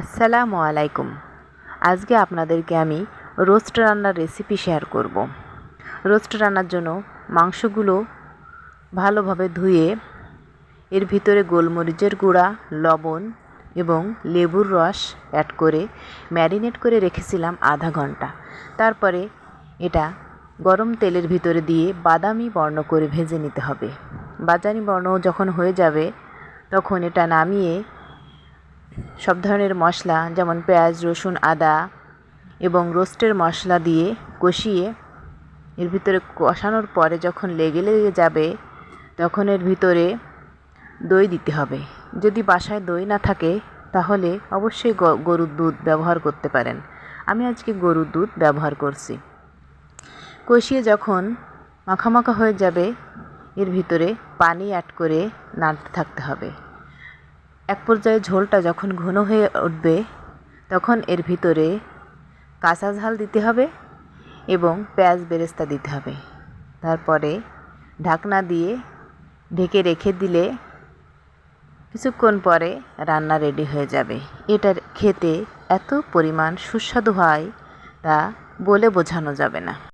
আসসালামু আলাইকুম। আজকে আপনাদেরকে আমি রোস্ট রান্নার রেসিপি শেয়ার করব। রোস্ট রান্নার জন্য মাংসগুলো ভালোভাবে ধুয়ে, এর ভিতরে গোলমরিচের গুঁড়া, লবণ এবং লেবুর রস অ্যাড করে ম্যারিনেট করে রেখেছিলাম আধা ঘণ্টা। তারপরে এটা গরম তেলের ভিতরে দিয়ে বাদামি বর্ণ করে ভেজে নিতে হবে। বাদামি বর্ণ যখন হয়ে যাবে, তখন এটা নামিয়ে সব ধরনের মশলা, যেমন পেঁয়াজ, রসুন, আদা এবং রোস্টের মশলা দিয়ে কষিয়ে এর ভিতরে কষানোর পরে যখন লেগে লেগে যাবে, তখন এর ভিতরে দই দিতে হবে। যদি বাসায় দই না থাকে, তাহলে অবশ্যই গরুর দুধ ব্যবহার করতে পারেন। আমি আজকে গরুর দুধ ব্যবহার করছি। কষিয়ে যখন মাখামাখা হয়ে যাবে, এর ভিতরে পানি অ্যাড করে নাড়তে থাকতে হবে। এক পর্যায়ে ঝোলটা যখন ঘন হয়ে উঠবে, তখন এর ভিতরে কাঁচা ঝাল দিতে হবে এবং পেঁয়াজ বেরেস্তা দিতে হবে। তারপরে ঢাকনা দিয়ে ঢেকে রেখে দিলে কিছুক্ষণ পরে রান্না রেডি হয়ে যাবে। এটা খেতে এত পরিমাণ সুস্বাদু হয় তা বলে বোঝানো যাবে না।